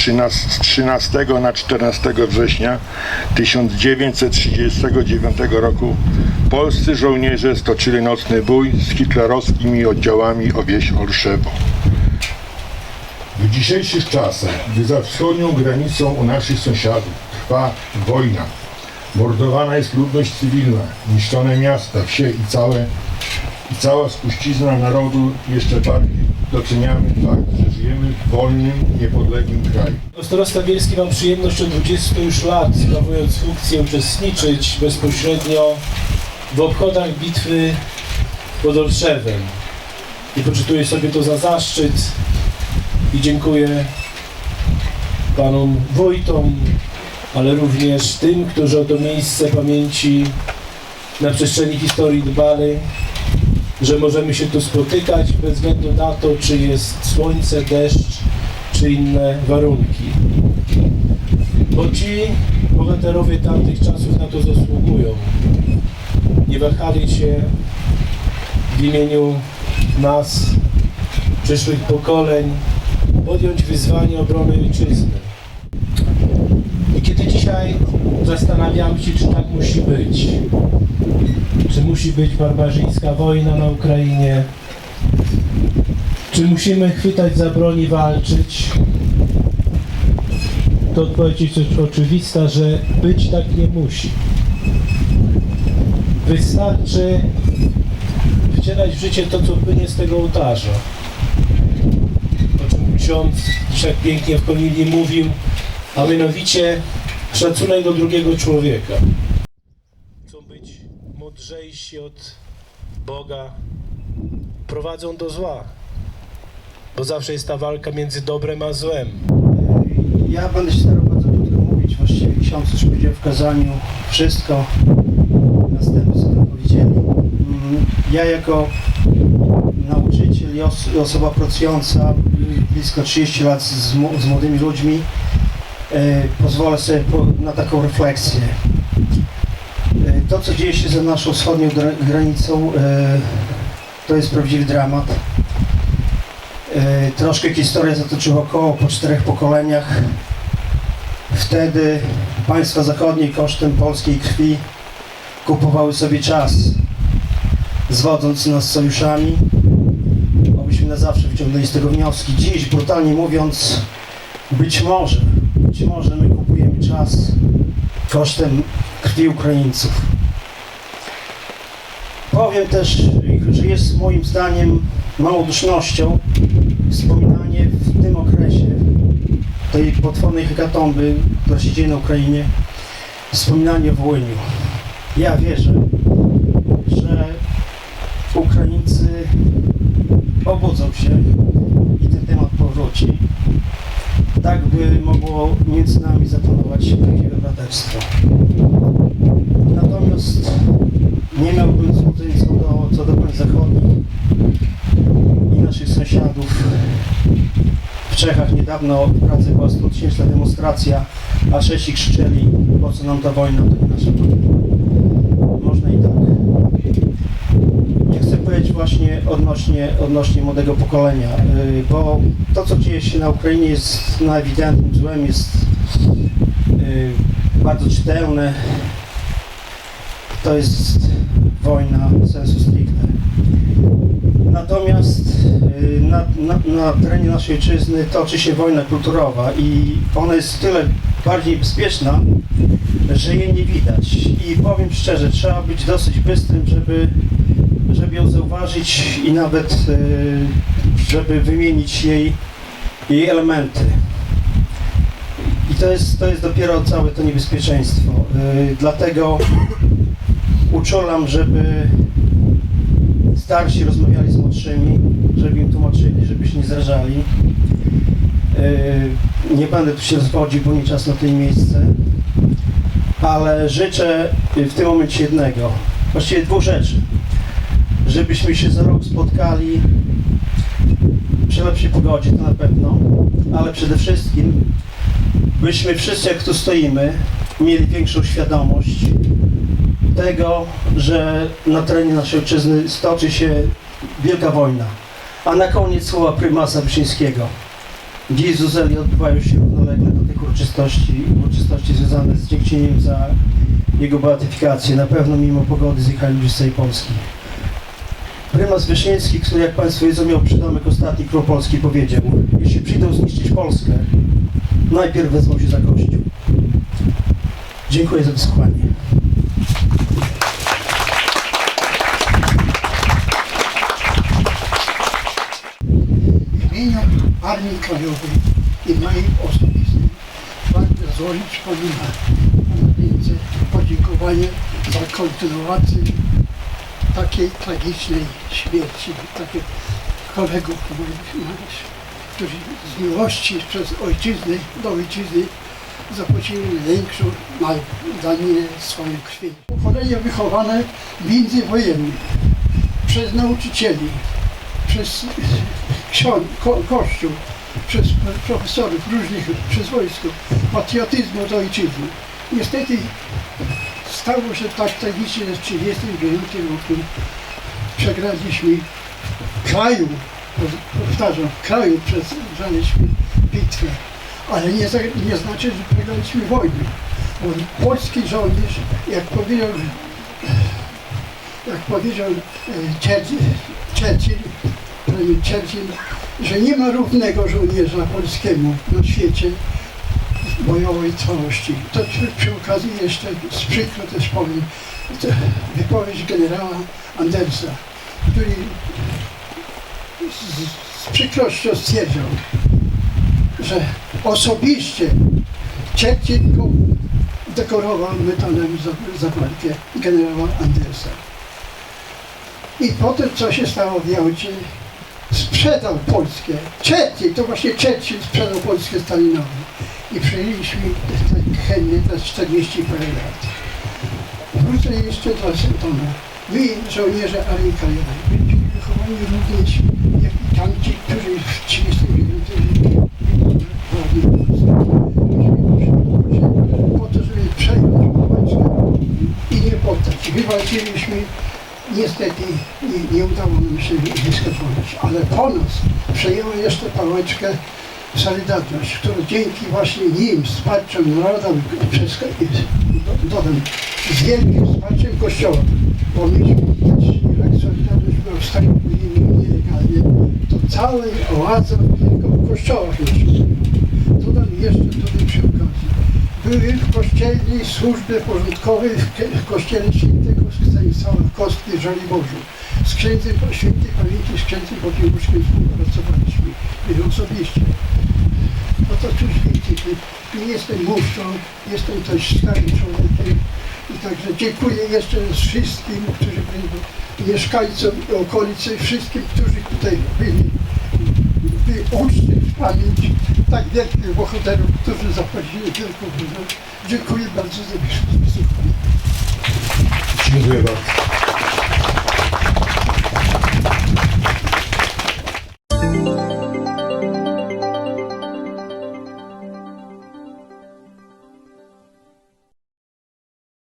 13, z 13 na 14 września 1939 roku polscy żołnierze stoczyli nocny bój z hitlerowskimi oddziałami o wieś Olszewo. W dzisiejszych czasach, gdy za wschodnią granicą u naszych sąsiadów trwa wojna, mordowana jest ludność cywilna, niszczone miasta, wsie i całe i cała spuścizna narodu jeszcze bardziej doceniamy fakt, że żyjemy w wolnym, niepodległym. Starosta Bielski mam przyjemność od 20 już lat, sprawując funkcję, uczestniczyć bezpośrednio w obchodach bitwy pod Olszewem. I poczytuję sobie to za zaszczyt i dziękuję panom wójtom, ale również tym, którzy o to miejsce pamięci na przestrzeni historii dbali, że możemy się tu spotykać bez względu na to, czy jest słońce, deszcz, czy inne warunki. Bo ci bohaterowie tamtych czasów na to zasługują. Nie wahali się w imieniu nas, przyszłych pokoleń, podjąć wyzwanie obrony ojczyzny. I kiedy dzisiaj zastanawiam się, czy tak musi być, czy musi być barbarzyńska wojna na Ukrainie, czy musimy chwytać za broń i walczyć, to odpowiedź jest oczywista, że być tak nie musi. Wystarczy wcielać w życie to, co płynie z tego ołtarza. O czym ksiądz dzisiaj pięknie w Konilii mówił, a mianowicie szacunek do drugiego człowieka. Chcą być mądrzejsi od Boga, prowadzą do zła, bo zawsze jest ta walka między dobrem a złem. Ja będę się starał bardzo krótko mówić. Właściwie ksiądz już powiedział w kazaniu wszystko. Następcy to powiedzieli. Mm, Ja jako nauczyciel i os- osoba pracująca blisko 30 lat z, młodymi ludźmi e, pozwolę sobie na taką refleksję. E, To, co dzieje się za naszą wschodnią gra- granicą, e, to jest prawdziwy dramat. E, Troszkę historia zatoczyła koło po czterech pokoleniach. Wtedy państwa zachodnie kosztem polskiej krwi kupowały sobie czas, zwodząc nas sojuszami, abyśmy na zawsze wyciągnęli z tego wnioski. Dziś, brutalnie mówiąc, być może, być może my kupujemy czas kosztem krwi Ukraińców. Powiem też, że jest moim zdaniem małodusznością wspominanie w tym okresie tej potwornej hekatomby, która się dzieje na Ukrainie, wspominanie o Wołyniu. Ja wierzę, że Ukraińcy obudzą się i ten temat powróci, tak by mogło między nami zapanować prawdziwe braterstwo. Natomiast nie miałbym złudzeń co do, co do państw zachodnich i naszych sąsiadów. W Czechach niedawno w Pradze była 100-tysięczna demonstracja, a Czesi krzyczeli, po co nam ta wojna, to nie nasza wojna. Można i tak. Ja chcę powiedzieć właśnie odnośnie, odnośnie młodego pokolenia, yy, bo to, co dzieje się na Ukrainie jest na złem, jest yy, bardzo czytelne. To jest wojna sensu stricte. Natomiast y, na, na, na terenie naszej ojczyzny toczy się wojna kulturowa i ona jest tyle bardziej bezpieczna, że jej nie widać. I powiem szczerze, trzeba być dosyć bystrym, żeby, żeby ją zauważyć i nawet y, żeby wymienić jej, jej elementy. I to jest, to jest dopiero całe to niebezpieczeństwo. Y, Dlatego uczulam, żeby starsi rozmawiali z młodszymi, żeby im tłumaczyli, żeby się nie zrażali. Yy, Nie będę tu się rozwodził, bo nie czas na i miejsce, ale życzę w tym momencie jednego, właściwie dwóch rzeczy. Żebyśmy się za rok spotkali przy lepszej pogodzie, to na pewno, ale przede wszystkim byśmy wszyscy, jak tu stoimy, mieli większą świadomość tego, że na terenie naszej ojczyzny stoczy się wielka wojna. A na koniec słowa prymasa Wyszyńskiego. Dziś w Zuzeli odbywają się równolegle do tych uroczystości, uroczystości związane z dziękczynieniem za jego beatyfikację. Na pewno mimo pogody zjechali ludzie z całej Polski. Prymas Wyszniewski, który jak Państwo wiedzą miał przydomek ostatni król Polski powiedział Jeśli przyjdą zniszczyć Polskę, najpierw wezmą się za Kościół. Dziękuję za wysłuchanie. W imieniu Armii Krajowej i moim osobistym pragnę złożyć Panu na, na ręce podziękowanie za kontynuację takiej tragicznej śmierci takich kolegów moich, moich, którzy z miłości przez ojczyzny do ojczyzny zapłacili największą na- daninę swojej krwi. Pokolenie wychowane międzywojennie przez nauczycieli, przez ksiądz, ko, kościół, przez profesorów różnych, przez wojsko, patriotyzmu do ojczyzny. Niestety stało się tak tragicznie, że w 1939 roku przegraliśmy kraju, powtarzam, kraju przegraliśmy bitwę, ale nie, nie znaczy, że przegraliśmy wojnę. Bo polski żołnierz, jak powiedział, jak powiedział e, Churchill, Churchill że nie ma równego żołnierza polskiemu na świecie bojowej całości. To przy, okazji jeszcze z przykro też powiem wypowiedź generała Andersa, który z, z przykrością stwierdził, że osobiście Churchill go dekorował medalem za, za walkę generała Andersa. I potem co się stało w Jałcie? Sprzedał Polskę. Churchill, to właśnie Churchill sprzedał Polskę Stalinowi. I przejęliśmy chętnie te 40 parę lat. Wrócę jeszcze do Sentona. Wy, żołnierze Armii Krajowej, byliście wychowani również jak i tamci, którzy w 1939 roku byli w Polsce. Po to, żeby przejąć Polskę i nie poddać. Wywalczyliśmy Niestety nie, nie udało nam się wyskakać, ale po nas przejęła jeszcze pałeczkę Solidarność, która dzięki właśnie nim, wsparciom narodowym, przez, do- dodam, z wielkim wsparciem Kościoła, bo myśmy też, jak Solidarność była w stanie nielegalnie, to całej oazą tylko Kościoła mieliśmy. Dodam jeszcze tutaj. Były w kościelnej służbie porządkowej w, kościele świętego Stanisława Kostki w Żoliborzu. Z księdzem świętej pamięci, z księdzem Bogieuszkiem współpracowaliśmy. My osobiście. No to cóż widzicie, jestem mówcą, jestem też starym człowiekiem. I także dziękuję jeszcze raz wszystkim, którzy będą mieszkańcom okolicy, wszystkim, którzy tutaj byli by uczcić pamięć tak wielkich bohaterów, którzy zapłacili wielką górę. Dziękuję bardzo za wysłuchanie. Dziękuję bardzo.